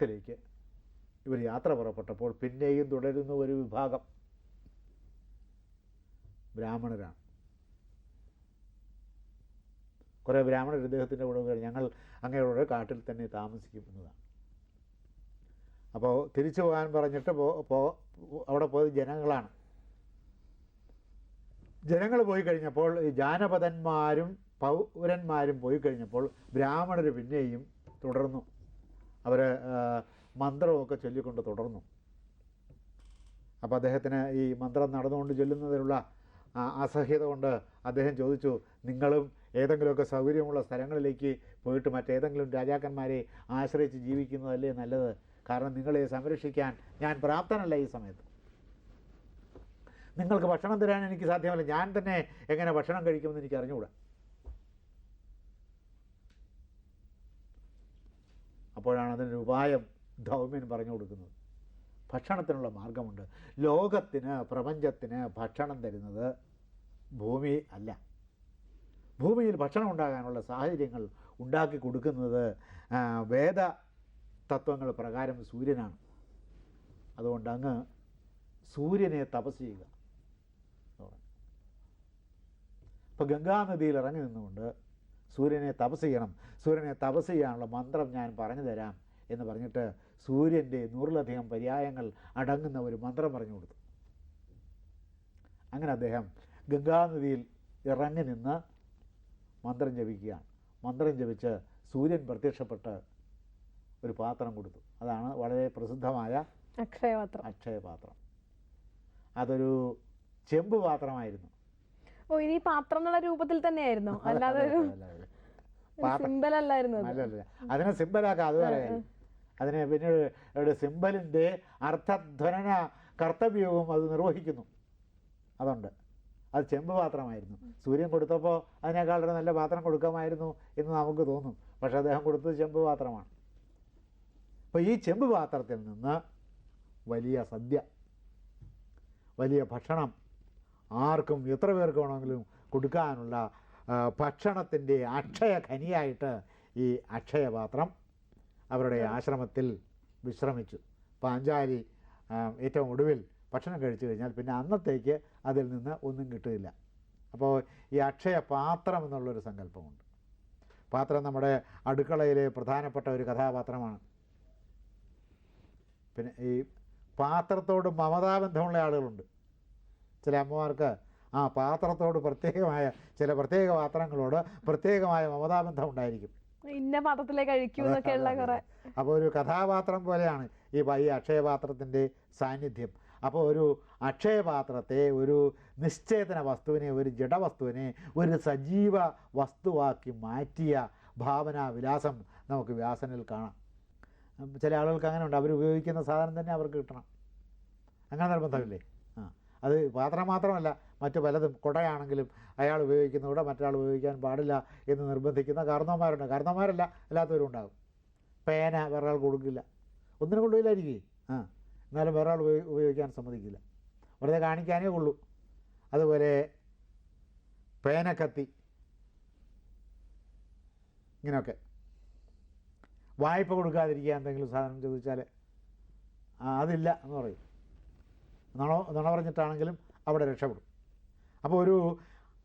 വനത്തിലേക്ക് ഇവർ യാത്ര പുറപ്പെട്ടപ്പോൾ പിന്നെയും തുടരുന്ന ഒരു വിഭാഗം ബ്രാഹ്മണരാണ്. കുറേ ബ്രാഹ്മണർ ഇദ്ദേഹത്തിന്റെ കൂടെ. ഞങ്ങൾ അങ്ങയുടെ കാട്ടിൽ തന്നെ താമസിക്കും എന്നതാണ്. അപ്പോൾ തിരിച്ചു പോകാൻ പറഞ്ഞിട്ട് പോ അവിടെ പോയത് ജനങ്ങളാണ്. ജനങ്ങൾ പോയി കഴിഞ്ഞപ്പോൾ ജാനപദന്മാരും പൗരന്മാരും പോയി കഴിഞ്ഞപ്പോൾ ബ്രാഹ്മണർ പിന്നെയും തുടർന്നു. അവർ മന്ത്രമൊക്കെ ചൊല്ലിക്കൊണ്ട് തുടർന്നു. അപ്പോൾ അദ്ദേഹത്തിന് ഈ മന്ത്രം നടന്നുകൊണ്ട് ചൊല്ലുന്നതിനുള്ള അസഹ്യത കൊണ്ട് അദ്ദേഹം ചോദിച്ചു നിങ്ങളും ഏതെങ്കിലുമൊക്കെ സൗകര്യമുള്ള സ്ഥലങ്ങളിലേക്ക് പോയിട്ട് മറ്റേതെങ്കിലും രാജാക്കന്മാരെ ആശ്രയിച്ച് ജീവിക്കുന്നതല്ലേ നല്ലത്? കാരണം നിങ്ങളെ സംരക്ഷിക്കാൻ ഞാൻ പ്രാപ്തനല്ല ഈ സമയത്ത്. നിങ്ങൾക്ക് ഭക്ഷണം തരാൻ എനിക്ക് സാധ്യമല്ല. ഞാൻ തന്നെ എങ്ങനെ ഭക്ഷണം കഴിക്കുമെന്ന് എനിക്ക് അറിഞ്ഞുകൂടാ അപ്പോഴാണ് അതിനൊരു ഉപായം ധൗമ്യൻ പറഞ്ഞു കൊടുക്കുന്നത്. ഭക്ഷണത്തിനുള്ള മാർഗമുണ്ട്. ലോകത്തിന് പ്രപഞ്ചത്തിന് ഭക്ഷണം തരുന്നത് ഭൂമി അല്ല. ഭൂമിയിൽ ഭക്ഷണം ഉണ്ടാകാനുള്ള സാഹചര്യങ്ങൾ ഉണ്ടാക്കി കൊടുക്കുന്നത് വേദ തത്വങ്ങൾ പ്രകാരം സൂര്യനാണ്. അതുകൊണ്ട് അങ്ങ് സൂര്യനെ തപസ് ചെയ്യുക അപ്പോൾ ഗംഗാനദിയിൽ ഇറങ്ങി നിന്നുകൊണ്ട് സൂര്യനെ തപസ് ചെയ്യണം. സൂര്യനെ തപസ് ചെയ്യാനുള്ള മന്ത്രം ഞാൻ പറഞ്ഞു തരാം എന്ന് പറഞ്ഞിട്ട് സൂര്യന്റെ നൂറിലധികം പര്യായങ്ങൾ അടങ്ങുന്ന ഒരു മന്ത്രം പറഞ്ഞു കൊടുത്തു. അങ്ങനെ അദ്ദേഹം ഗംഗാനദിയിൽ ഇറങ്ങി നിന്ന് മന്ത്രം ജപിക്കുകയാണ്. മന്ത്രം ജപിച്ച് സൂര്യൻ പ്രത്യക്ഷപ്പെട്ട് ഒരു പാത്രം കൊടുത്തു. അതാണ് വളരെ പ്രസിദ്ധമായ അക്ഷയപാത്രം. അക്ഷയപാത്രം. അതൊരു ചെമ്പ് പാത്രമായിരുന്നു. ഓ ഇനി പാത്രം എന്നുള്ള രൂപത്തിൽ തന്നെയായിരുന്നു. അല്ലാതെ അല്ലല്ല അതിനെ സിമ്പലാക്കാം അത് വരെ അതിനെ പിന്നീട് ഒരു സിമ്പലിന്റെ അർത്ഥധ്വനന കർത്തവ്യവും അത് നിർവഹിക്കുന്നു. അതുണ്ട്. അത് ചെമ്പ് പാത്രമായിരുന്നു. സൂര്യൻ കൊടുത്തപ്പോൾ അതിനേക്കാൾ ഒരു നല്ല പാത്രം കൊടുക്കാമായിരുന്നു എന്ന് നമുക്ക് തോന്നും. പക്ഷെ അദ്ദേഹം കൊടുത്തത് ചെമ്പ് പാത്രമാണ്. അപ്പോൾ ഈ ചെമ്പ് പാത്രത്തിൽ നിന്ന് വലിയ സദ്യ വലിയ ഭക്ഷണം ആർക്കും എത്ര പേർക്ക് വേണമെങ്കിലും കൊടുക്കാനുള്ള ഭക്ഷണത്തിന്റെ അക്ഷയ ഖനിയായിട്ട് ഈ അക്ഷയപാത്രം അവരുടെ ആശ്രമത്തിൽ വിശ്രമിച്ചു. പാഞ്ചാലി ഏറ്റവും ഒടുവിൽ ഭക്ഷണം കഴിച്ചു കഴിഞ്ഞാൽ പിന്നെ അന്നത്തേക്ക് അതിൽ നിന്ന് ഒന്നും കിട്ടില്ല അപ്പോൾ ഈ അക്ഷയ പാത്രം എന്നുള്ളൊരു സങ്കല്പമുണ്ട്. പാത്രം നമ്മുടെ അടുക്കളയിലെ പ്രധാനപ്പെട്ട ഒരു കഥാപാത്രമാണ്. പിന്നെ ഈ പാത്രത്തോട് മമതാബന്ധമുള്ള ആളുകളുണ്ട്. ചില അമ്മമാർക്ക് ആ പാത്രത്തോട് പ്രത്യേകമായ ചില പ്രത്യേക പാത്രങ്ങളോട് പ്രത്യേകമായ മമതാബന്ധം ഉണ്ടായിരിക്കും. ഇന്ന പാത്രത്തിലേ കഴിക്കൂ എന്നൊക്കെയുള്ള കുറേ. അപ്പോൾ ഒരു കഥാപാത്രം പോലെയാണ് ഈ ഈ അക്ഷയപാത്രത്തിന്റെ സാന്നിധ്യം. അപ്പോൾ ഒരു അക്ഷയപാത്രത്തെ ഒരു നിശ്ചേതന വസ്തുവിനെ ഒരു ജഡവസ്തുവിനെ ഒരു സജീവ വസ്തുവാക്കി മാറ്റിയ ഭാവനാ വിലാസം നമുക്ക് വ്യാസനിൽ കാണാം. ചില ആളുകൾക്ക് അങ്ങനെ ഉണ്ട് അവർ ഉപയോഗിക്കുന്ന സാധനം തന്നെ അവർക്ക് കിട്ടണം. അങ്ങനെ നിർബന്ധമില്ലേ? ആ. അത് പാത്രം മാത്രമല്ല മറ്റു പലതും കുടയാണെങ്കിലും അയാൾ ഉപയോഗിക്കുന്ന കൂടെ മറ്റൊരാൾ ഉപയോഗിക്കാൻ പാടില്ല എന്ന് നിർബന്ധിക്കുന്ന കാരണവന്മാരുണ്ട് കാരണവന്മാരല്ല അല്ലാത്തവരും ഉണ്ടാകും. പേന വേറൊരാൾ കൊടുക്കില്ല. ഒന്നിനും കൊണ്ടുപോയില്ലായിരിക്കും ആ. എന്നാലും വേറൊരാൾ ഉപയോഗി ഉപയോഗിക്കാൻ സമ്മതിക്കില്ല. വെറുതെ കാണിക്കാനേ ഉള്ളൂ. അതുപോലെ പേനക്കത്തി ഇങ്ങനെയൊക്കെ. വായ്പ കൊടുക്കാതിരിക്കുക എന്തെങ്കിലും സാധനം ചോദിച്ചാൽ അതില്ല എന്ന് പറയും. നുണ നുണ പറഞ്ഞിട്ടാണെങ്കിലും അവിടെ രക്ഷപ്പെടും. അപ്പോൾ ഒരു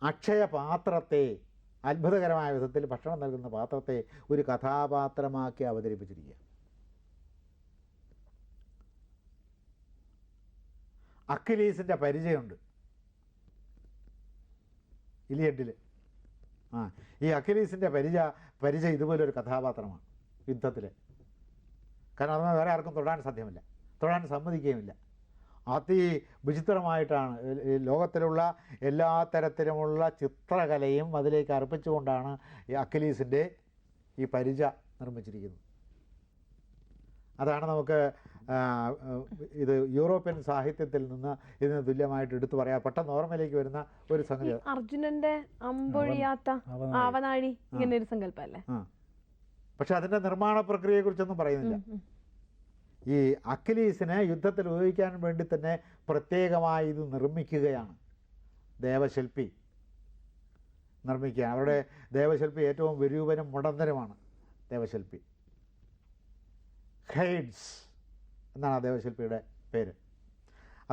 അക്ഷയ പാത്രത്തെ അത്ഭുതകരമായ വിധത്തിൽ ഭക്ഷണം നൽകുന്ന പാത്രത്തെ ഒരു കഥാപാത്രമാക്കി അവതരിപ്പിച്ചിരിക്കുക അക്കിലീസിന്റെ പരിചയമുണ്ട്. ഇലിയഡിൽ ആ ഈ അക്കിലീസിന്റെ പരിചയ പരിചയം ഇതുപോലൊരു കഥാപാത്രമാണ് യുദ്ധത്തിൽ കാരണം അതൊന്നും വേറെ ആർക്കും തൊടാൻ സാധ്യമല്ല. തൊടാൻ സമ്മതിക്കുകയുമില്ല. അതി വിചിത്രമായിട്ടാണ് ഈ- ഈ ലോകത്തിലുള്ള എല്ലാ തരത്തിലുമുള്ള ചിത്രകലയും അതിലേക്ക് അർപ്പിച്ചുകൊണ്ടാണ് ഈ അക്കിലീസിന്റെ ഈ പരിച നിർമ്മിച്ചിരിക്കുന്നത്. അതാണ് നമുക്ക് ഇത് യൂറോപ്യൻ സാഹിത്യത്തിൽ നിന്ന് ഇതിന് തുല്യമായിട്ട് എടുത്തു പറയാം. പെട്ടെന്ന് ഓർമ്മയിലേക്ക് വരുന്ന ഒരു സംഗതി അർജുനന്റെ അമ്പൊഴിയാത്ത. ആവനാഴി ഇങ്ങനെ ഒരു സങ്കല്പല്ലേ പക്ഷെ അതിന്റെ നിർമ്മാണ പ്രക്രിയയെ കുറിച്ചൊന്നും പറയുന്നില്ല ഈ അഖിലീസിനെ യുദ്ധത്തിൽ ഉപയോഗിക്കാൻ വേണ്ടി തന്നെ പ്രത്യേകമായി ഇത് നിർമ്മിക്കുകയാണ്. ദേവശില്പി നിർമ്മിക്കുക അവരുടെ ദേവശില്പി ഏറ്റവും വിരൂപനും മുടന്തനുമാണ് ദേവശില്പി. ഹെയ്ഡ്സ് എന്നാണ് ആ ദേവശില്പിയുടെ പേര്.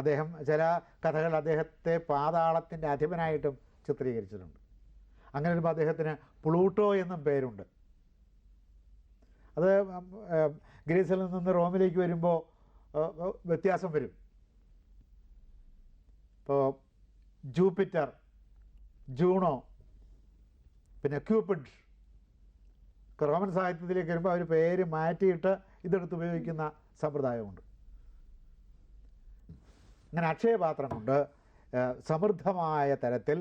അദ്ദേഹം ചില കഥകൾ അദ്ദേഹത്തെ പാതാളത്തിന്റെ അധിപനായിട്ടും ചിത്രീകരിച്ചിട്ടുണ്ട്. അങ്ങനെ വരുമ്പോൾ അദ്ദേഹത്തിന് പ്ലൂട്ടോ എന്നും പേരുണ്ട്. അത് ഗ്രീസിൽ നിന്ന് റോമിലേക്ക് വരുമ്പോൾ വ്യത്യാസം വരും. ഇപ്പോൾ ജൂപ്പിറ്റർ ജൂണോ പിന്നെ ക്യൂപിഡ് റോമൻ സാഹിത്യത്തിലേക്ക് വരുമ്പോൾ അവർ പേര് മാറ്റിയിട്ട് ഇതെടുത്ത് ഉപയോഗിക്കുന്ന സമ്പ്രദായമുണ്ട്. അങ്ങനെ അക്ഷയപാത്രം കൊണ്ട് സമൃദ്ധമായ തരത്തിൽ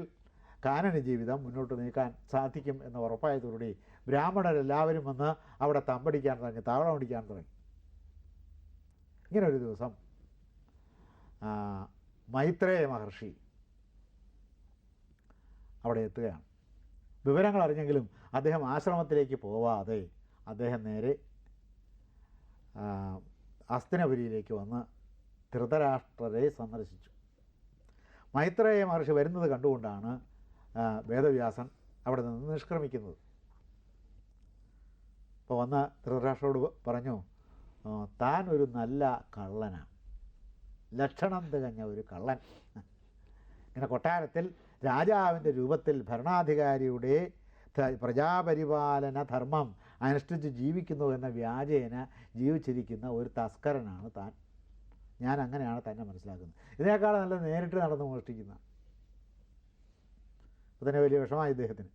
കാനന ജീവിതം മുന്നോട്ട് നീക്കാൻ സാധിക്കും എന്ന് ഉറപ്പായതോടുകൂടി ബ്രാഹ്മണരെല്ലാവരും വന്ന് അവിടെ തമ്പടിക്കാൻ തുടങ്ങി താവളം അടിക്കാൻ തുടങ്ങി. ഇങ്ങനെ ഒരു ദിവസം മൈത്രേയ മഹർഷി അവിടെ എത്തുകയാണ്. വിവരങ്ങൾ അറിഞ്ഞെങ്കിലും അദ്ദേഹം ആശ്രമത്തിലേക്ക് പോവാതെ അദ്ദേഹം നേരെ അസ്തിനപുരിയിലേക്ക് വന്ന് ധൃതരാഷ്ട്രരെ സന്ദർശിച്ചു. മൈത്രേയ മഹർഷി വരുന്നത് കണ്ടുകൊണ്ടാണ് വേദവ്യാസൻ അവിടെ നിന്ന് നിഷ്ക്രമിക്കുന്നത്. അപ്പോൾ വന്ന ധൃതരാഷ്ട്രോട് പറഞ്ഞു "ആ, താൻ ഒരു നല്ല കള്ളനാണ് ലക്ഷണം തികഞ്ഞ ഒരു കള്ളൻ. ഇങ്ങനെ കൊട്ടാരത്തിൽ രാജാവിന്റെ രൂപത്തിൽ ഭരണാധികാരിയുടെ പ്രജാപരിപാലന ധർമ്മം അനുഷ്ഠിച്ച് ജീവിക്കുന്നു എന്ന വ്യാജേന ജീവിച്ചിരിക്കുന്ന ഒരു തസ്കരനാണ് താൻ. ഞാൻ അങ്ങനെയാണ് തന്നെ മനസ്സിലാക്കുന്നത്. ഇതിനേക്കാൾ നല്ല നേരിട്ട് നടന്നു മോഷ്ടിക്കുന്ന. തന്നെ വലിയ വിഷമായി ഇദ്ദേഹത്തിന്.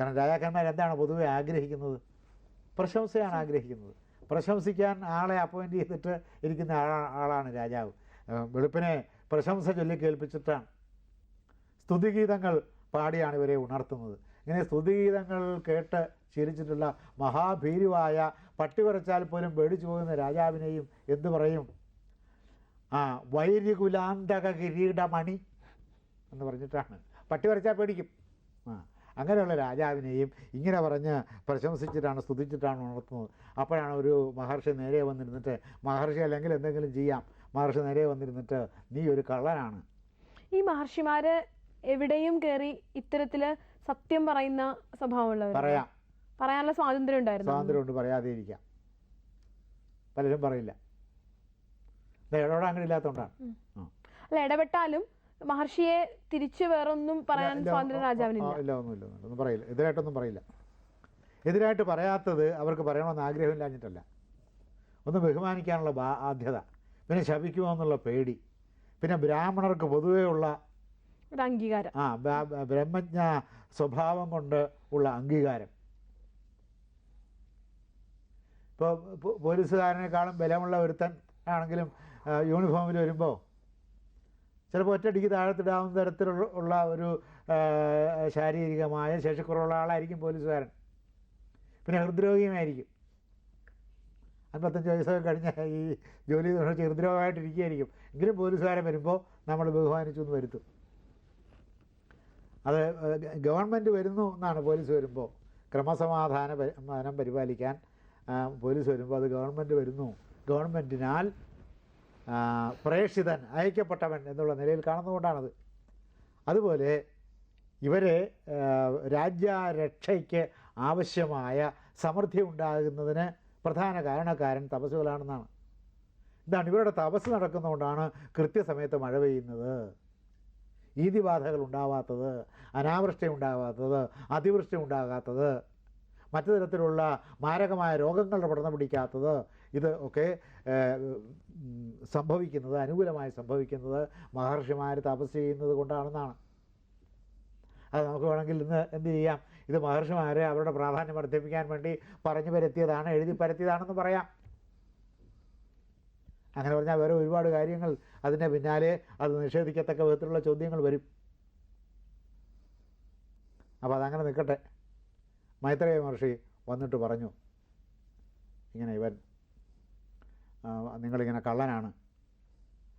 കാരണം രാജാക്കന്മാർ എന്താണ് പൊതുവെ ആഗ്രഹിക്കുന്നത്? പ്രശംസയാണ് ആഗ്രഹിക്കുന്നത്. പ്രശംസിക്കാൻ ആളെ അപ്പോയിന്റ് ചെയ്തിട്ട് ഇരിക്കുന്ന ആളാണ് ആളാണ് രാജാവ്. വെളുപ്പിനെ പ്രശംസ ചൊല്ലി കേൾപ്പിച്ചിട്ടാണ്. സ്തുതിഗീതങ്ങൾ പാടിയാണ് ഇവരെ ഉണർത്തുന്നത്. ഇങ്ങനെ സ്തുതിഗീതങ്ങൾ കേട്ട് ശീലിച്ചിട്ടുള്ള മഹാഭീരുവായ പട്ടി കുറച്ചാൽ പോലും പേടിച്ചു പോകുന്ന രാജാവിനെയും എന്തു പറയും? ആ വൈര്യകുലാന്തക കിരീടമണി എന്ന് പറഞ്ഞിട്ടാണ്. പട്ടി വരച്ചാൽ പേടിക്കും. അങ്ങനെയുള്ള രാജാവിനെയും ഇങ്ങനെ പറഞ്ഞ് പ്രശംസിച്ചിട്ടാണ് സ്തുതിച്ചിട്ടാണ് ഉണർത്തുന്നത്. അപ്പോഴാണ് ഒരു മഹർഷി നേരെ വന്നിരുന്നിട്ട് മഹർഷി അല്ലെങ്കിൽ എന്തെങ്കിലും ചെയ്യാം. മഹർഷി നേരെ വന്നിരുന്നിട്ട് നീ ഒരു കള്ളനാണ്. ഈ മഹർഷിമാർ എവിടെയും കയറി ഇത്തരത്തിൽ സത്യം പറയുന്ന സ്വഭാവമുള്ളവർ പറയാം. പറയാനുള്ള സ്വാതന്ത്ര്യം ഉണ്ടായിരുന്നു. സ്വാതന്ത്ര്യമുണ്ട് പറയാതെ ഇരിക്കാം പലരും പറയില്ല. ഇടപെടാൻ അങ്ങനെ ഇല്ലാത്തതുകൊണ്ടാണ്. അല്ല ഇടപെട്ടാലും മഹർഷിയെ തിരിച്ച് വേറൊന്നും പറയാൻ സ്വാതന്ത്ര്യ രാജാവിനില്ല. ഇല്ല ഒന്നുമില്ല ഒന്നും പറയില്ല. എതിരായിട്ടൊന്നും പറയില്ല. എതിരായിട്ട് പറയാത്തത് അവർക്ക് പറയണമെന്ന് ആഗ്രഹമില്ലാഞ്ഞിട്ടല്ല. ഒന്ന് ബഹുമാനിക്കാനുള്ള ബാധ്യത പിന്നെ ശപിക്കുമോ എന്നുള്ള പേടി പിന്നെ ബ്രാഹ്മണർക്ക് പൊതുവേ ഉള്ള ഒരു അംഗീകാരം. ആ ബ്രഹ്മജ്ഞ സ്വഭാവം കൊണ്ട് ഉള്ള അംഗീകാരം. ഇപ്പോൾ പോലീസുകാരനേക്കാളും ബലമുള്ള ഒരുത്തൻ ആണെങ്കിലും യൂണിഫോമിൽ വരുമ്പോൾ ചിലപ്പോൾ ഒറ്റയടിക്ക് താഴത്തിടാവുന്ന തരത്തിലുള്ള ഒരു ശാരീരികമായ ശേഷിക്കുറവുള്ള ആളായിരിക്കും പോലീസുകാരൻ. പിന്നെ ഹൃദ്രോഗിയുമായിരിക്കും. അൻപത്തഞ്ച് വയസ്സൊക്കെ കഴിഞ്ഞ ഈ ജോലി ചെയ്ത് ഹൃദ്രോഗമായിട്ടിരിക്കുകയായിരിക്കും. എങ്കിലും പോലീസുകാരൻ വരുമ്പോൾ നമ്മൾ ബഹുമാനിച്ചു എന്ന് വരുത്തും. അത് ഗവൺമെന്റ് വരുന്നു എന്നാണ് പോലീസ് വരുമ്പോൾ ക്രമസമാധാന പരിപാലിക്കാൻ പോലീസ് വരുമ്പോൾ അത് ഗവൺമെന്റ് വരുന്നു. ഗവൺമെന്റിനാൽ പ്രേക്ഷിതൻ അയക്കപ്പെട്ടവൻ എന്നുള്ള നിലയിൽ കാണുന്നതുകൊണ്ടാണത്. അതുപോലെ ഇവരെ രാജ്യരക്ഷയ്ക്ക് ആവശ്യമായ സമൃദ്ധി ഉണ്ടാകുന്നതിന് പ്രധാന കാരണക്കാരൻ തപസ്സുകളാണെന്നാണ്. ഇതാണ് ഇവരുടെ തപസ് നടക്കുന്നതുകൊണ്ടാണ് കൃത്യസമയത്ത് മഴ പെയ്യുന്നത്. ഈതിബാധകൾ ഉണ്ടാവാത്തത് അനാവൃഷ്ടി ഉണ്ടാവാത്തത് അതിവൃഷ്ടി ഉണ്ടാകാത്തത് മറ്റു തരത്തിലുള്ള മാരകമായ രോഗങ്ങളുടെ പടർന്നു പിടിക്കാത്തത് ഇത് ഒക്കെ സംഭവിക്കുന്നത് അനുകൂലമായി സംഭവിക്കുന്നത് മഹർഷിമാർ തപസ് ചെയ്യുന്നത് കൊണ്ടാണെന്നാണ്. അത് നമുക്ക് വേണമെങ്കിൽ ഇന്ന് എന്ത് ചെയ്യാം? ഇത് മഹർഷിമാരെ അവരുടെ പ്രാധാന്യം വർദ്ധിപ്പിക്കാൻ വേണ്ടി പറഞ്ഞു പരത്തിയതാണ് എഴുതി പരത്തിയതാണെന്ന് പറയാം. അങ്ങനെ പറഞ്ഞാൽ വേറെ ഒരുപാട് കാര്യങ്ങൾ അതിന്റെ പിന്നാലെ അത് നിഷേധിക്കത്തക്ക വിധത്തിലുള്ള ചോദ്യങ്ങൾ വരും. അപ്പോൾ അതങ്ങനെ നിൽക്കട്ടെ. മൈത്രേയ മഹർഷി വന്നിട്ട് പറഞ്ഞു ഇങ്ങനെ ഇവൻ നിങ്ങളിങ്ങനെ കള്ളനാണ്.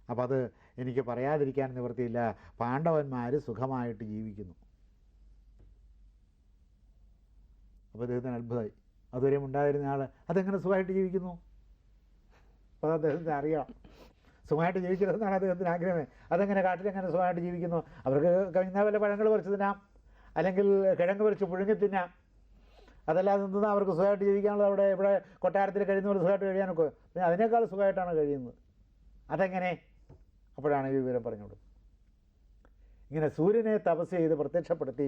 അപ്പം അത് എനിക്ക് പറയാതിരിക്കാൻ നിവൃത്തിയില്ല. പാണ്ഡവന്മാർ സുഖമായിട്ട് ജീവിക്കുന്നു. അപ്പോൾ അദ്ദേഹത്തിന് അത്ഭുതമായി. അതുവരെയും ഉണ്ടായിരുന്ന ആൾ അതെങ്ങനെ സുഖമായിട്ട് ജീവിക്കുന്നു? അപ്പോൾ അദ്ദേഹത്തിന് അറിയാം. സുഖമായിട്ട് ജീവിക്കരുതെന്നാണ് അദ്ദേഹത്തിന് ആഗ്രഹമേ. അതെങ്ങനെ കാട്ടിലെങ്ങനെ സുഖമായിട്ട് ജീവിക്കുന്നു? അവർക്ക് കഴിഞ്ഞ വല്ല പഴങ്ങൾ പറിച്ചു തിന്നാം. അല്ലെങ്കിൽ കിഴങ്ങ് പറിച്ച് പുഴുങ്ങി തിന്നാം. അതല്ലാതെ നിന്ന് അവർക്ക് സുഖമായിട്ട് ജീവിക്കാനുള്ള അവിടെ ഇവിടെ കൊട്ടാരത്തിൽ കഴിയുന്നവർ സുഖമായിട്ട് കഴിയാനൊക്കെ പിന്നെ അതിനേക്കാൾ സുഖമായിട്ടാണ് കഴിയുന്നത്. അതെങ്ങനെ? അപ്പോഴാണ് ഈ വിവരം പറഞ്ഞു കൊടുക്കുന്നത് ഇങ്ങനെ സൂര്യനെ തപസ് ചെയ്ത് പ്രത്യക്ഷപ്പെടുത്തി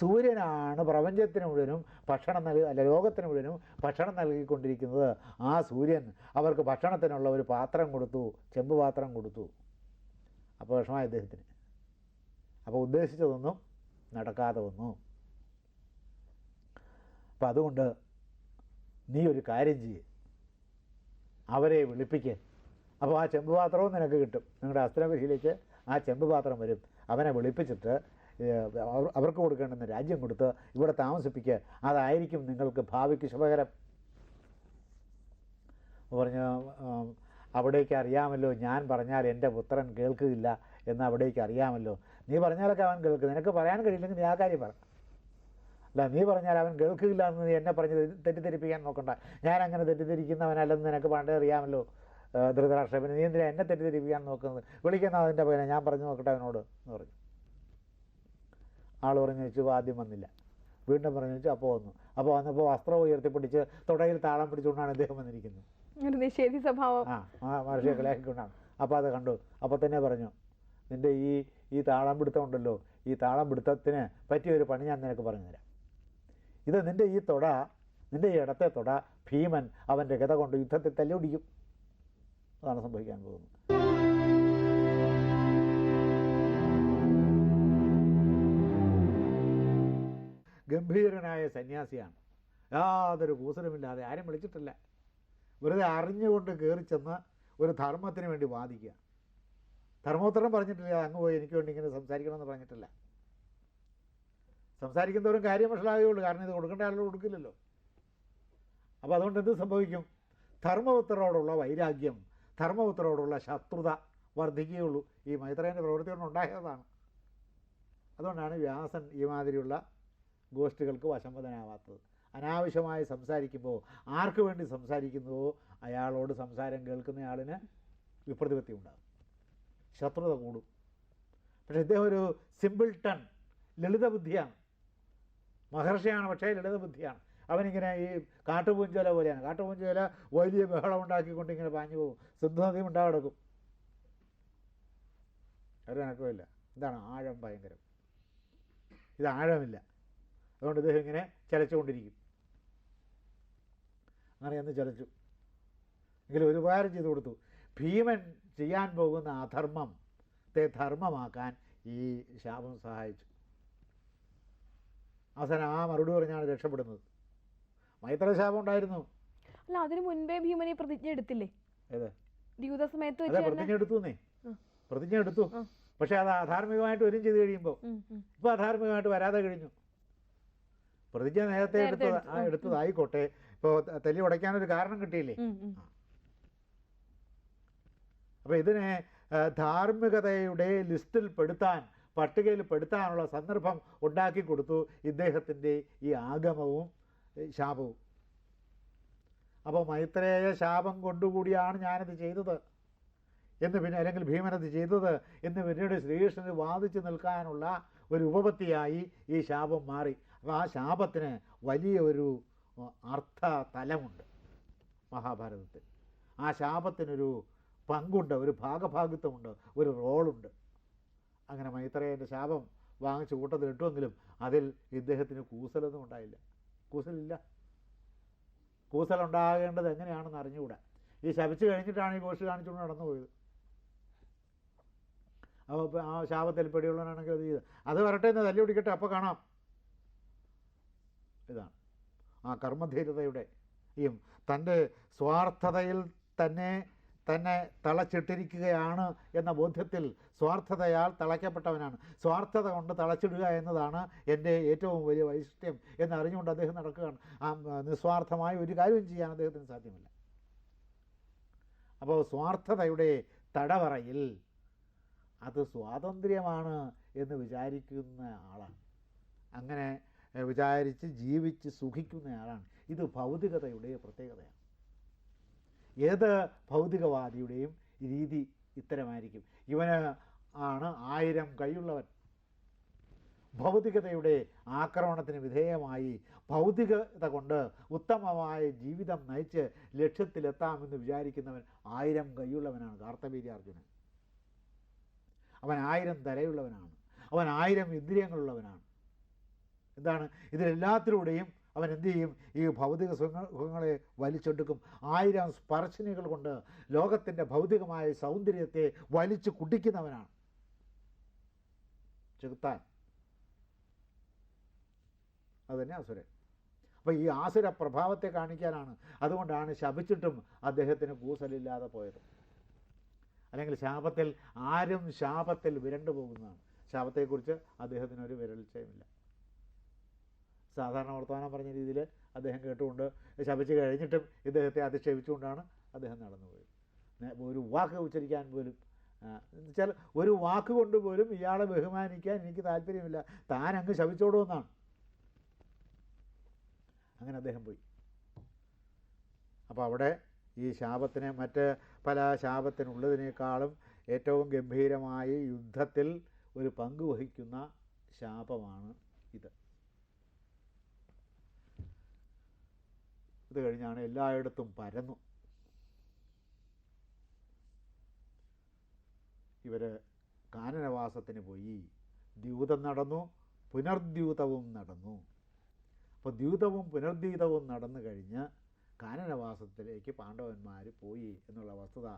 സൂര്യനാണ് പ്രപഞ്ചത്തിന് മുഴുവനും ഭക്ഷണം നൽകി അല്ല ലോകത്തിന് മുഴുവനും ഭക്ഷണം നൽകിക്കൊണ്ടിരിക്കുന്നത്. ആ സൂര്യൻ അവർക്ക് ഭക്ഷണത്തിനുള്ള ഒരു പാത്രം കൊടുത്തു ചെമ്പ് പാത്രം കൊടുത്തു. അപ്പോൾ വിഷമായ അദ്ദേഹത്തിന്. അപ്പോൾ ഉദ്ദേശിച്ചതൊന്നും നടക്കാതെ വന്നു. അപ്പം അതുകൊണ്ട് നീ ഒരു കാര്യം ചെയ്യ്. അവരെ വിളിപ്പിക്കുക അപ്പോൾ ആ ചെമ്പ് പാത്രവും നിനക്ക് കിട്ടും. നിങ്ങളുടെ അസ്ത്രഗൃഹിയിലേക്ക് ആ ചെമ്പ് പാത്രം വരും. അവനെ വിളിപ്പിച്ചിട്ട് അവർ- അവർക്ക് കൊടുക്കേണ്ടുന്ന രാജ്യം കൊടുത്ത് ഇവിടെ താമസിപ്പിക്കുക അതായിരിക്കും നിങ്ങൾക്ക് ഭാവിക്ക് ശുഭകരം. പറഞ്ഞു "ആം, അവിടേക്ക് അറിയാമല്ലോ ഞാൻ പറഞ്ഞാൽ എന്റെ പുത്രൻ കേൾക്കുകയില്ല എന്ന് അവിടേക്ക് അറിയാമല്ലോ. നീ പറഞ്ഞാലൊക്കെ അവൻ കേൾക്കും. നിനക്ക് പറയാൻ കഴിയില്ലെങ്കിൽ നീ ആ കാര്യം പറ. അല്ല നീ പറഞ്ഞാൽ അവൻ കേൾക്കില്ല എന്ന് നീ എന്നെ പറഞ്ഞ് തെറ്റി- തെറ്റിദ്ധരിപ്പിക്കാൻ നോക്കണ്ട. ഞാൻ അങ്ങനെ തെറ്റിദ്ധരിക്കുന്നവനല്ലെന്ന് നിനക്ക് പണ്ടേ അറിയാമല്ലോ ധൃതരാഷ്ട്ര പിന്നെ നീ എന്തിനാ എന്നെ തെറ്റിദ്ധരിപ്പിക്കാൻ നോക്കുന്നത്? വിളിക്കുന്ന അതിന്റെ പകരം ഞാൻ പറഞ്ഞു നോക്കട്ടെ അവനോട് എന്ന് പറഞ്ഞു. ആൾ പറഞ്ഞു വെച്ചു ആദ്യം വന്നില്ല. വീണ്ടും പറഞ്ഞു വെച്ചു അപ്പോൾ വന്നു. അപ്പോൾ വന്നപ്പോൾ വസ്ത്രം ഉയർത്തിപ്പിടിച്ച് തുടയിൽ താളം പിടിച്ചുകൊണ്ടാണ് ഇദ്ദേഹം വന്നിരിക്കുന്നത്. നിഷേധി സ്വഭാവം. ആ ആ മഹർഷിയെ കളിയാക്കിക്കൊണ്ടാണ് അപ്പോൾ അത് കണ്ടു. അപ്പോൾ തന്നെ പറഞ്ഞു നിന്റെ ഈ ഈ താളം പിടുത്തം ഉണ്ടല്ലോ. ഈ താളം പിടുത്തത്തിന് പറ്റിയ ഒരു പണി ഞാൻ നിനക്ക് പറഞ്ഞു തരാം. ഇത് നിന്റെ ഈ തൊട നിന്റെ ഈ ഇടത്തെ തൊട ഭീമൻ അവന്റെ ഗത കൊണ്ട് യുദ്ധത്തിൽ തല്ലിയൊടിക്കും അതാണ് സംഭവിക്കാൻ പോകുന്നത്. ഗംഭീരനായ സന്യാസിയാണ്. യാതൊരു കൂസലുമില്ലാതെ ആരും വിളിച്ചിട്ടില്ല. വെറുതെ അറിഞ്ഞുകൊണ്ട് കയറി ചെന്ന് ഒരു ധർമ്മത്തിന് വേണ്ടി വാദിക്കുക. ധർമ്മോത്തരം പറഞ്ഞിട്ടില്ല അങ്ങ് പോയി എനിക്ക് വേണ്ടി ഇങ്ങനെ സംസാരിക്കണമെന്ന് പറഞ്ഞിട്ടില്ല. സംസാരിക്കുന്നവരും കാര്യം മനസ്സിലാകുകയുള്ളൂ കാരണം ഇത് കൊടുക്കേണ്ട ആളുകൾ കൊടുക്കില്ലല്ലോ. അപ്പോൾ അതുകൊണ്ട് എന്ത് സംഭവിക്കും? ധർമ്മപുത്രരോടുള്ള വൈരാഗ്യം ധർമ്മപുത്രരോടുള്ള ശത്രുത വർദ്ധിക്കുകയുള്ളൂ. ഈ മൈത്രേന്റെ പ്രവൃത്തി കൊണ്ട് ഉണ്ടായതാണ്. അതുകൊണ്ടാണ് വ്യാസൻ ഈ മാതിരിയുള്ള ഗോഷ്ഠികൾക്ക് വശംവദനാവാത്തത് അനാവശ്യമായി സംസാരിക്കുമ്പോൾ ആർക്ക് വേണ്ടി സംസാരിക്കുന്നുവോ അയാളോട് സംസാരം കേൾക്കുന്നയാളിന് വിപ്രതിപത്തി ഉണ്ടാകും. ശത്രുത കൂടും. പക്ഷേ ഇദ്ദേഹം ഒരു സിമ്പിൾ ടൺ ലളിത ബുദ്ധിയാണ് മഹർഷിയാണ് പക്ഷേ ലളിത ബുദ്ധിയാണ്. അവനിങ്ങനെ ഈ കാട്ടുപൂഞ്ചോല പോലെയാണ്. കാട്ടുപൂഞ്ചോല വലിയ ബഹളം ഉണ്ടാക്കിക്കൊണ്ട് ഇങ്ങനെ പാഞ്ഞു പോകും. സിന്ധു നദിയും ഉണ്ടാകിടക്കും ഒരു ഇതാണ് ആഴം ഭയങ്കരം. ഇത് ആഴമില്ല. അതുകൊണ്ട് ഇദ്ദേഹം ഇങ്ങനെ ചലച്ചുകൊണ്ടിരിക്കും. അങ്ങനെ അന്ന് ചലച്ചു. എങ്കിലും ഒരു ഉപകാരം ചെയ്തു കൊടുത്തു. ഭീമൻ ചെയ്യാൻ പോകുന്ന അധർമ്മത്തെ ധർമ്മമാക്കാൻ ഈ ശാപം സഹായിച്ചു. അവസാനം ആ മറുപടി പറഞ്ഞാണ് രക്ഷപ്പെടുന്നത്. മൈത്ര ശാപം ഉണ്ടായിരുന്നു. അല്ല അതിനു മുൻപേ ഭീമനെ പ്രതിജ്ഞ എടുത്തില്ലേ? ദ്യൂത സമയത്ത് പ്രതിജ്ഞ എടുത്തു പ്രതിജ്ഞ എടുത്തു. പക്ഷെ അത് അധാർമികമായിട്ട് വരും ചെയ്ത് കഴിയുമ്പോൾ ഇപ്പൊ. അധാർമികമായിട്ട് വരാതെ കഴിഞ്ഞു. പ്രതിജ്ഞ നേരത്തെ എടുത്തത് എടുത്തതായിക്കോട്ടെ. ഇപ്പോൾ തല്ലി ഉടയ്ക്കാനൊരു കാരണം കിട്ടിയില്ലേ. അപ്പോൾ ഇതിനെ ധാർമ്മികതയുടെ ലിസ്റ്റിൽ പെടുത്താൻ പട്ടികയിൽ പെടുത്താനുള്ള സന്ദർഭം ഉണ്ടാക്കി കൊടുത്തു ഇദ്ദേഹത്തിന്റെ ഈ ആഗമവും ശാപവും. അപ്പോൾ മൈത്രേയ ശാപം കൊണ്ടുകൂടിയാണ് ഞാനത് ചെയ്തത്. എന്ന് പിന്നെ അല്ലെങ്കിൽ ഭീമനത് ചെയ്തത് എന്ന് പിന്നീട് ശ്രീകൃഷ്ണന് വാദിച്ചു നിൽക്കാനുള്ള ഒരു ഉപപത്തിയായി ഈ ശാപം മാറി. അപ്പോൾ ആ ശാപത്തിന് വലിയ ഒരു അർത്ഥ തലമുണ്ട് മഹാഭാരതത്തിൽ. ആ ശാപത്തിനൊരു പങ്കുണ്ട് ഒരു ഭാഗഭാഗിത്വമുണ്ട് ഒരു റോളുണ്ട്. അങ്ങനെ മൈത്രേയന്റെ ശാപം വാങ്ങിച്ച് കൂട്ടത്തിലിട്ടുവെങ്കിലും അതിൽ ഇദ്ദേഹത്തിന് കൂസലൊന്നും ഉണ്ടായില്ല. കൂസലില്ല. കൂസലുണ്ടാകേണ്ടത് എങ്ങനെയാണെന്ന് അറിഞ്ഞുകൂടാ. ഈ ശപിച്ചു കഴിഞ്ഞിട്ടാണ് ഈ കോഴ്സ് കാണിച്ചുകൊണ്ട് നടന്നു പോയത്. അപ്പോൾ ആ ശാപത്തിൽ പെടിയുള്ളവനാണെങ്കിൽ അത് ചെയ്ത്. അത് വരട്ടെ എന്ന് തല്ലി പിടിക്കട്ടെ അപ്പോൾ കാണാം. ഇതാണ്. ആ കർമ്മധീരതയുടെ ഈ തന്റെ സ്വാർത്ഥതയിൽ തന്നെ തന്നെ തളച്ചിട്ടിരിക്കുകയാണ് എന്ന ബോധ്യത്തിൽ സ്വാർത്ഥതയാൽ തളയ്ക്കപ്പെട്ടവനാണ്. സ്വാർത്ഥത കൊണ്ട് തളച്ചിടുക എന്നതാണ് എന്റെ ഏറ്റവും വലിയ വൈശിഷ്ട്യം എന്നറിഞ്ഞുകൊണ്ട് അദ്ദേഹം നടക്കുകയാണ്. ആ നിസ്വാർത്ഥമായ ഒരു കാര്യവും ചെയ്യാൻ അദ്ദേഹത്തിന് സാധ്യമല്ല. അപ്പോൾ സ്വാർത്ഥതയുടെ തടവറയിൽ അത് സ്വാതന്ത്ര്യമാണ് എന്ന് വിചാരിക്കുന്ന ആളാണ്. അങ്ങനെ വിചാരിച്ച് ജീവിച്ച് സുഖിക്കുന്ന ആളാണ്. ഇത് ഭൗതികതയുടെ പ്രത്യേകതയാണ്. ഏത് ഭൗതികവാദിയുടെയും രീതി ഇത്തരമായിരിക്കും. ഇവന് ആണ് ആയിരം കൈയുള്ളവൻ ഭൗതികതയുടെ ആക്രമണത്തിന് വിധേയമായി ഭൗതികത കൊണ്ട് ഉത്തമമായ ജീവിതം നയിച്ച് ലക്ഷ്യത്തിലെത്താമെന്ന് വിചാരിക്കുന്നവൻ ആയിരം കൈയുള്ളവനാണ് കാർത്തവീര്യാർജുനൻ. അവൻ ആയിരം തലയുള്ളവനാണ് അവൻ ആയിരം ഇന്ദ്രിയങ്ങളുള്ളവനാണ്. എന്താണ്? ഇതിലെല്ലാത്തിലൂടെയും അവൻ എന്ത് ചെയ്യും ഈ ഭൗതിക സുഖ സുഖങ്ങളെ വലിച്ചെടുക്കും. ആയിരം സ്പർശനികൾ കൊണ്ട് ലോകത്തിന്റെ ഭൗതികമായ സൗന്ദര്യത്തെ വലിച്ചു കുടിക്കുന്നവനാണ്. ചെകുത്താൻ. അതുതന്നെ അസുരൻ. അപ്പോൾ ഈ ആസുര പ്രഭാവത്തെ കാണിക്കാനാണ്. അതുകൊണ്ടാണ് ശപിച്ചിട്ടും അദ്ദേഹത്തിന് കൂസലില്ലാതെ പോയത്. അല്ലെങ്കിൽ ശാപത്തിൽ ആരും ശാപത്തിൽ വിരണ്ടു പോകുന്നതാണ് ശാപത്തെക്കുറിച്ച് അദ്ദേഹത്തിനൊരു വിരൽച്ചയുമില്ല. സാധാരണ വർത്തമാനം പറഞ്ഞ രീതിയിൽ അദ്ദേഹം കേട്ടുകൊണ്ട് ശപിച്ച് കഴിഞ്ഞിട്ടും ഇദ്ദേഹത്തെ അധിക്ഷേപിച്ചുകൊണ്ടാണ് അദ്ദേഹം നടന്നുപോയത്. ഒരു വാക്ക് ഉച്ചരിക്കാൻ പോലും എന്നുവെച്ചാൽ ഒരു വാക്ക് കൊണ്ട് പോലും ഇയാളെ ബഹുമാനിക്കാൻ എനിക്ക് താല്പര്യമില്ല. താൻ അങ്ങ് ശപിച്ചോടുമെന്നാണ് അങ്ങനെ അദ്ദേഹം പോയി. അപ്പോൾ അവിടെ ഈ ശാപത്തിനെ മറ്റ് പല ശാപത്തിനുള്ളതിനേക്കാളും ഏറ്റവും ഗംഭീരമായി യുദ്ധത്തിൽ ഒരു പങ്ക് വഹിക്കുന്ന ശാപമാണ് ഇത്. ഇത് കഴിഞ്ഞാണ് എല്ലായിടത്തും പരന്നു. ഇവർ കാനനവാസത്തിന് പോയി. ദ്യൂതം നടന്നു പുനർദ്യൂതവും നടന്നു. അപ്പോൾ ദ്യൂതവും പുനർദ്യൂതവും നടന്നു കഴിഞ്ഞ് കാനനവാസത്തിലേക്ക് പാണ്ഡവന്മാർ പോയി എന്നുള്ള വസ്തുത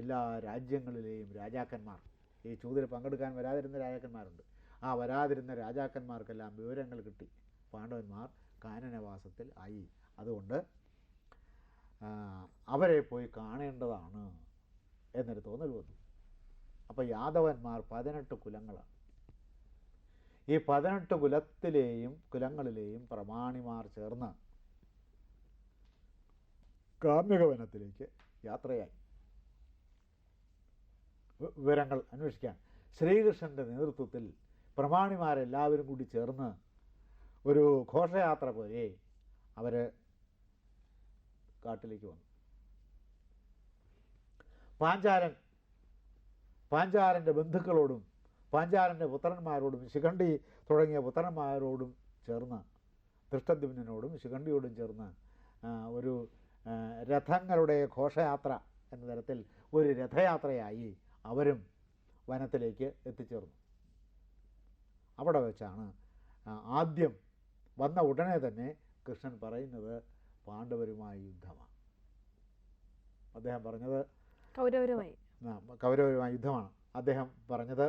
എല്ലാ രാജ്യങ്ങളിലെയും രാജാക്കന്മാർ ഈ ചൂതിൽ പങ്കെടുക്കാൻ വരാതിരുന്ന രാജാക്കന്മാരുണ്ട്. ആ വരാതിരുന്ന രാജാക്കന്മാർക്കെല്ലാം വിവരങ്ങൾ കിട്ടി. പാണ്ഡവന്മാർ കാനനവാസത്തിൽ ആയി. അതുകൊണ്ട് അവരെ പോയി കാണേണ്ടതാണ് എന്നൊരു തോന്നൽ വന്നു. അപ്പോൾ യാദവന്മാർ പതിനെട്ട് കുലങ്ങളാണ്. ഈ പതിനെട്ട് കുലത്തിലെയും കുലങ്ങളിലെയും പ്രമാണിമാർ ചേർന്ന് കാമ്യകവനത്തിലേക്ക് യാത്രയായി. വിവരങ്ങൾ അന്വേഷിക്കാൻ. ശ്രീകൃഷ്ണന്റെ നേതൃത്വത്തിൽ പ്രമാണിമാരെല്ലാവരും കൂടി ചേർന്ന് ഒരു ഘോഷയാത്ര പോലെ അവർ കാട്ടിലേക്ക് വന്നു. പാഞ്ചാരൻ പാഞ്ചാരന്റെ ബന്ധുക്കളോടും പാഞ്ചാരന്റെ പുത്രന്മാരോടും ശിഖണ്ഡി തുടങ്ങിയ പുത്രന്മാരോടും ചേർന്ന് ദൃഷ്ടദ്യുമ്നോടും ശിഖണ്ഡിയോടും ചേർന്ന് ഒരു രഥങ്ങളുടെ ഘോഷയാത്ര എന്ന തരത്തിൽ ഒരു രഥയാത്രയായി അവരും വനത്തിലേക്ക് എത്തിച്ചേർന്നു. അവിടെ വെച്ചാണ് ആദ്യം വന്ന ഉടനെ തന്നെ കൃഷ്ണൻ പറയുന്നത് പാണ്ഡവരുമായി യുദ്ധമാണ്. അദ്ദേഹം പറഞ്ഞത് കൗരവരുമായി. കൗരവരുമായി യുദ്ധമാണ്. അദ്ദേഹം പറഞ്ഞത്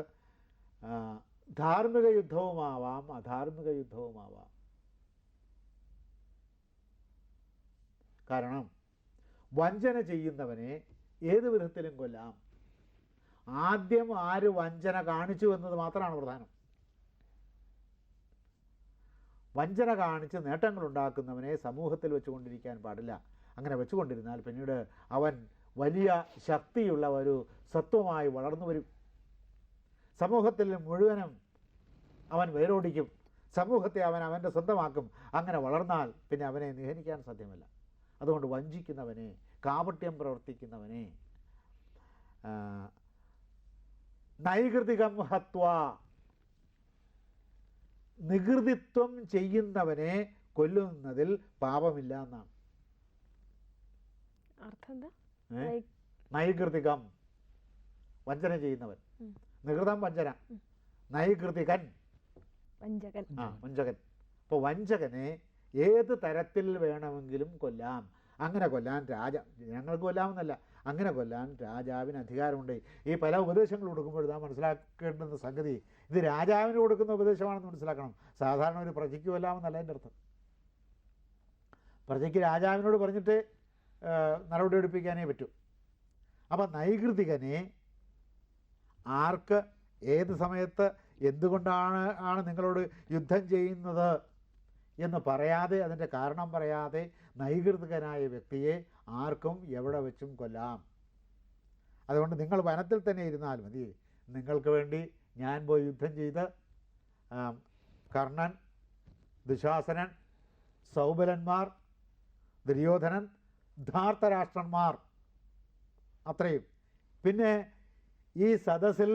ധാർമ്മിക യുദ്ധവുമാവാം അധാർമിക യുദ്ധവുമാവാം. കാരണം വഞ്ചന ചെയ്യുന്നവനെ ഏത് വിധത്തിലും കൊല്ലാം. ആദ്യം ആര് വഞ്ചന കാണിച്ചു എന്നത് മാത്രമാണ് പ്രധാനം. വഞ്ചന കാണിച്ച് നേട്ടങ്ങൾ ഉണ്ടാക്കുന്നവനെ സമൂഹത്തിൽ വെച്ചുകൊണ്ടിരിക്കാൻ പാടില്ല. അങ്ങനെ വെച്ചുകൊണ്ടിരുന്നാൽ പിന്നീട് അവൻ വലിയ ശക്തിയുള്ള ഒരു സത്വമായി വളർന്നു വരും. സമൂഹത്തിൽ മുഴുവനും അവൻ വേരോടിക്കും. സമൂഹത്തെ അവൻ അവന്റെ സ്വന്തമാക്കും. അങ്ങനെ വളർന്നാൽ പിന്നെ അവനെ നിഹനിക്കാൻ സാധ്യമല്ല. അതുകൊണ്ട് വഞ്ചിക്കുന്നവനെ കാപട്യം പ്രവർത്തിക്കുന്നവനെ നൈകൃതികം ഹത്വ നികൃതിത്വം ചെയ്യുന്നവനെ കൊല്ലുന്നതിൽ പാപമില്ല എന്നാണ്. നൈകൃതികം. വഞ്ചന ചെയ്യുന്നവൻ. നികൃതം വഞ്ചന. നൈകൃതികൻ. വഞ്ചകൻ. ആ വഞ്ചകൻ. അപ്പോൾ വഞ്ചകനെ ഏത് തരത്തിൽ വേണമെങ്കിലും കൊല്ലാം. അങ്ങനെ കൊല്ലാൻ രാജ ഞങ്ങൾക്ക് കൊല്ലാമെന്നല്ല. അങ്ങനെ കൊല്ലാൻ രാജാവിന് അധികാരമുണ്ട്. ഈ പല ഉപദേശങ്ങൾ കൊടുക്കുമ്പോൾ നാം മനസ്സിലാക്കേണ്ടുന്ന സംഗതി ഇത് രാജാവിന് കൊടുക്കുന്ന ഉപദേശമാണെന്ന് മനസ്സിലാക്കണം. സാധാരണ ഒരു പ്രജയ്ക്ക് കൊല്ലാമെന്നല്ല എന്റെ അർത്ഥം. പ്രജയ്ക്ക് രാജാവിനോട് പറഞ്ഞിട്ട് നടപടി എടുപ്പിക്കാനേ പറ്റൂ. അപ്പം നൈകൃതികനെ ആർക്ക് ഏത് സമയത്ത് എന്തുകൊണ്ടാണ് ആണ് നിങ്ങളോട് യുദ്ധം ചെയ്യുന്നത് എന്ന് പറയാതെ അതിന്റെ കാരണം പറയാതെ നൈകൃതികനായ വ്യക്തിയെ ആർക്കും എവിടെ വെച്ചും കൊല്ലാം. അതുകൊണ്ട് നിങ്ങൾ വനത്തിൽ തന്നെ ഇരുന്നാൽ മതി. നിങ്ങൾക്ക് വേണ്ടി ഞാൻ പോയി യുദ്ധം ചെയ്ത് കർണൻ ദുശാസനൻ സൗബലന്മാർ ദുര്യോധനൻ ധാർത്തരാഷ്ട്രന്മാർ അത്രയും. പിന്നെ ഈ സദസ്സിൽ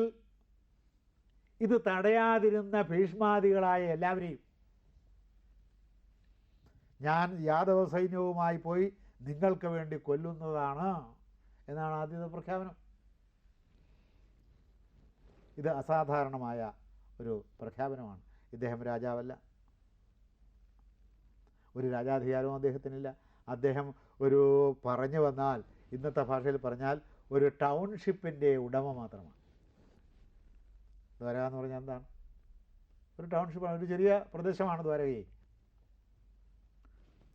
ഇത് തടയാതിരുന്ന ഭീഷ്മാദികളായ എല്ലാവരെയും. ഞാൻ യാദവ സൈന്യവുമായി പോയി നിങ്ങൾക്ക് വേണ്ടി കൊല്ലുന്നതാണ് എന്നാണ് ആദ്യത്തെ പ്രഖ്യാപനം. ഇത് അസാധാരണമായ ഒരു പ്രഖ്യാപനമാണ്. ഇദ്ദേഹം രാജാവല്ല. ഒരു രാജാധികാരവും അദ്ദേഹത്തിനില്ല. അദ്ദേഹം ഒരു പറഞ്ഞു വന്നാൽ ഇന്നത്തെ ഭാഷയിൽ പറഞ്ഞാൽ ഒരു ടൗൺഷിപ്പിന്റെ ഉടമ മാത്രമാണ്. ദ്വാരക എന്ന് പറഞ്ഞാൽ എന്താണ്? ഒരു ടൗൺഷിപ്പാണ്. ഒരു ചെറിയ പ്രദേശമാണ് ദ്വാരകയെ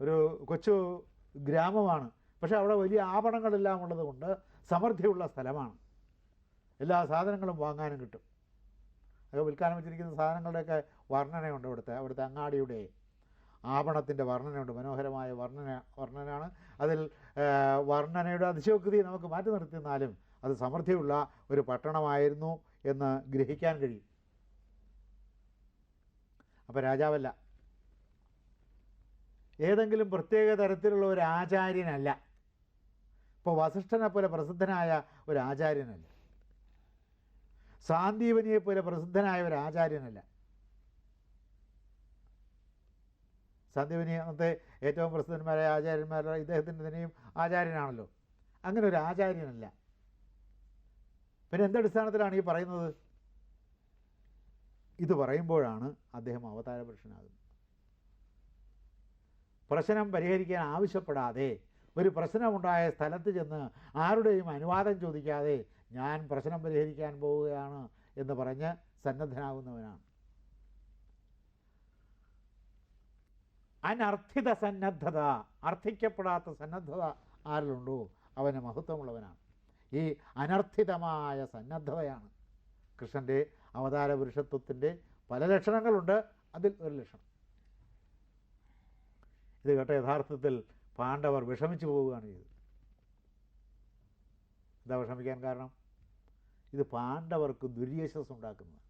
ഒരു കൊച്ചു ഗ്രാമമാണ്. പക്ഷെ അവിടെ വലിയ ആഭരണങ്ങളെല്ലാം ഉള്ളത് കൊണ്ട് സമൃദ്ധിയുള്ള സ്ഥലമാണ്. എല്ലാ സാധനങ്ങളും വാങ്ങാനും കിട്ടും. അത് വിൽക്കാൻ വെച്ചിരിക്കുന്ന സാധനങ്ങളുടെയൊക്കെ വർണനയുണ്ട് ഇവിടുത്തെ അവിടുത്തെ അങ്ങാടിയുടെ ആഭരണത്തിന്റെ വർണനയുണ്ട്. മനോഹരമായ വർണന വർണനയാണ്. അതിൽ വർണനയുടെ അതിശയോക്തി നമുക്ക് മാറ്റി നിർത്തിയെന്നാലും അത് സമൃദ്ധിയുള്ള ഒരു പട്ടണമായിരുന്നു എന്ന് ഗ്രഹിക്കാൻ കഴിയും. അപ്പോൾ രാജാവല്ല ഏതെങ്കിലും പ്രത്യേക തരത്തിലുള്ള ഒരു ആചാര്യനല്ല. ഇപ്പോൾ വസിഷ്ഠനെ പോലെ പ്രസിദ്ധനായ ഒരു ആചാര്യനല്ല. സാന്ദീപനിയെ പോലെ പ്രസിദ്ധനായ ഒരു ആചാര്യനല്ല. സാന്ദീപനി അന്നത്തെ ഏറ്റവും പ്രസിദ്ധന്മാരായ ആചാര്യന്മാരുടെ ഇദ്ദേഹത്തിന്റെ തന്നെയും ആചാര്യനാണല്ലോ. അങ്ങനെ ഒരു ആചാര്യനല്ല. പിന്നെ എന്തടിസ്ഥാനത്തിലാണ് ഈ പറയുന്നത്? ഇത് പറയുമ്പോഴാണ് അദ്ദേഹം അവതാര പുരുഷനാകുന്നത് പ്രശ്നം പരിഹരിക്കാൻ ആവശ്യപ്പെടാതെ ഒരു പ്രശ്നമുണ്ടായ സ്ഥലത്ത് ചെന്ന് ആരുടെയും അനുവാദം ചോദിക്കാതെ ഞാൻ പ്രശ്നം പരിഹരിക്കാൻ പോവുകയാണ് എന്ന് പറഞ്ഞ് സന്നദ്ധനാകുന്നവനാണ് അനർത്ഥിത സന്നദ്ധത അർത്ഥിക്കപ്പെടാത്ത സന്നദ്ധത ആരിലുണ്ടോ അവന് മഹത്വമുള്ളവനാണ്. ഈ അനർത്ഥിതമായ സന്നദ്ധതയാണ്. കൃഷ്ണന്റെ അവതാര പുരുഷത്വത്തിന്റെ പല ലക്ഷണങ്ങളുണ്ട്. അതിൽ ഒരു ലക്ഷണം. ഇത് കേട്ട യഥാർത്ഥത്തിൽ പാണ്ഡവർ വിഷമിച്ചു പോവുകയാണ് ചെയ്തത്. എന്താ വിഷമിക്കാൻ കാരണം? ഇത് പാണ്ഡവർക്ക് ദുര്യശസ് ഉണ്ടാക്കുന്നത്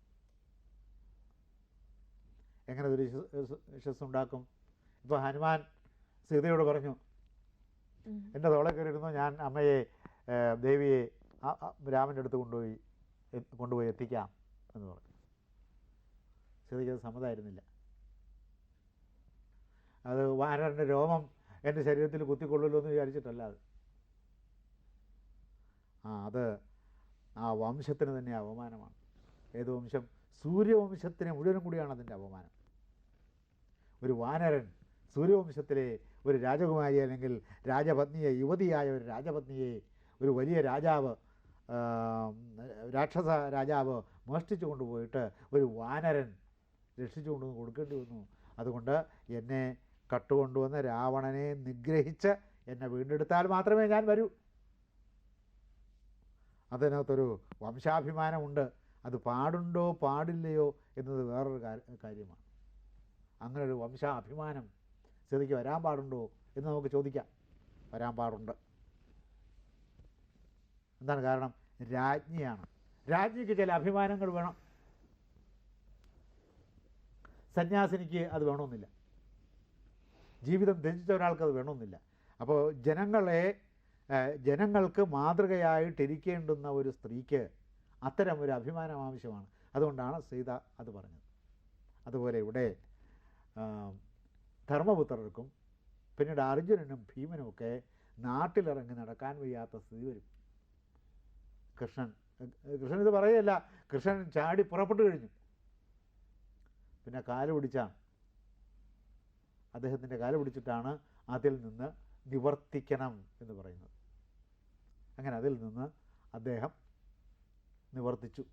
എങ്ങനെ ദുര്യശസ് ഉണ്ടാക്കും? ഇപ്പോൾ ഹനുമാൻ സീതയോട് പറഞ്ഞു എന്റെ എന്റെ തോളെ കയറിയിരുന്നു? ഞാൻ അമ്മയെ ദേവിയെ രാമന്റെ അടുത്ത് കൊണ്ടുപോയി കൊണ്ടുപോയി എത്തിക്കാം എന്ന് പറഞ്ഞു. സീതയ്ക്ക് അത് സമ്മതമായിരുന്നില്ല. അത് വാനറിന്റെ രോമം എന്റെ ശരീരത്തിൽ കുത്തിക്കൊള്ളുമല്ലോ എന്ന് വിചാരിച്ചിട്ടല്ല അത്. ആ അത് ആ വംശത്തിന് തന്നെ അപമാനമാണ്. ഏത് വംശം? സൂര്യവംശത്തിനെ മുഴുവനും കൂടിയാണ് അതിന്റെ അപമാനം. ഒരു വാനരൻ സൂര്യവംശത്തിലെ ഒരു രാജകുമാരി അല്ലെങ്കിൽ രാജപത്നിയെ യുവതിയായ ഒരു രാജപത്നിയെ ഒരു വലിയ രാജാവ് രാക്ഷസ രാജാവ് മോഷ്ടിച്ചു കൊണ്ടുപോയിട്ട് ഒരു വാനരൻ രക്ഷിച്ചു കൊണ്ടുവന്ന് കൊടുക്കേണ്ടി വന്നു. അതുകൊണ്ട് എന്നെ കട്ടുകൊണ്ടുവന്ന രാവണനെ നിഗ്രഹിച്ച് എന്നെ വീണ്ടെടുത്താൽ മാത്രമേ ഞാൻ വരൂ. അതിനകത്തൊരു വംശാഭിമാനമുണ്ട്. അത് പാടുണ്ടോ പാടില്ലയോ എന്നത് വേറൊരു കാര്യമാണ്. അങ്ങനെ ഒരു വംശാഭിമാനം സ്ഥിതിക്ക് വരാൻ പാടുണ്ടോ എന്ന് നമുക്ക് ചോദിക്കാം. വരാൻ പാടുണ്ട്. എന്താണ് കാരണം? രാജ്ഞിയാണ്. രാജ്ഞിക്ക് ചില അഭിമാനങ്ങൾ വേണം. സന്യാസിനിക്ക് അത് വേണമെന്നില്ല. ജീവിതം ത്യജിച്ച ഒരാൾക്ക് അത് വേണമെന്നില്ല. അപ്പോൾ ജനങ്ങളെ ജനങ്ങൾക്ക് മാതൃകയായിട്ടിരിക്കേണ്ടുന്ന ഒരു സ്ത്രീക്ക് അത്തരം ഒരു അഭിമാനം ആവശ്യമാണ്. അതുകൊണ്ടാണ് സീത അത് പറഞ്ഞത്. അതുപോലെ ഇവിടെ ധർമ്മപുത്രർക്കും പിന്നീട് അർജുനനും ഭീമനുമൊക്കെ നാട്ടിലിറങ്ങി നടക്കാൻ വയ്യാത്ത സ്ഥിതി വരും. കൃഷ്ണൻ കൃഷ്ണൻ ഇത് പറയുകയല്ല കൃഷ്ണൻ ചാടി പുറപ്പെട്ടു കഴിഞ്ഞു. പിന്നെ കാൽ പിടിച്ചാണ്. അദ്ദേഹത്തിന്റെ കാല പിടിച്ചിട്ടാണ് അതിൽ നിന്ന് നിവർത്തിക്കണം എന്ന് പറയുന്നത്. അങ്ങനെ അതിൽ നിന്ന് അദ്ദേഹം നിവർത്തിച്ചു.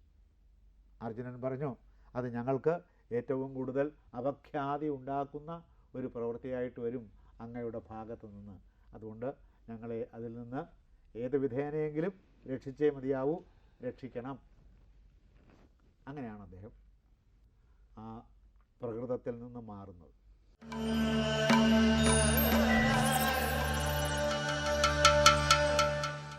അർജുനൻ പറഞ്ഞു അത് ഞങ്ങൾക്ക് ഏറ്റവും കൂടുതൽ അപഖ്യാതി ഉണ്ടാക്കുന്ന ഒരു പ്രവൃത്തിയായിട്ട് വരും അങ്ങയുടെ ഭാഗത്ത് നിന്ന്. അതുകൊണ്ട് ഞങ്ങളെ അതിൽ നിന്ന് ഏത് വിധേനയെങ്കിലും രക്ഷിച്ചേ മതിയാവൂ രക്ഷിക്കണം. അങ്ങനെയാണ് അദ്ദേഹം ആ പ്രകൃതത്തിൽ നിന്ന് മാറുന്നത്. 啊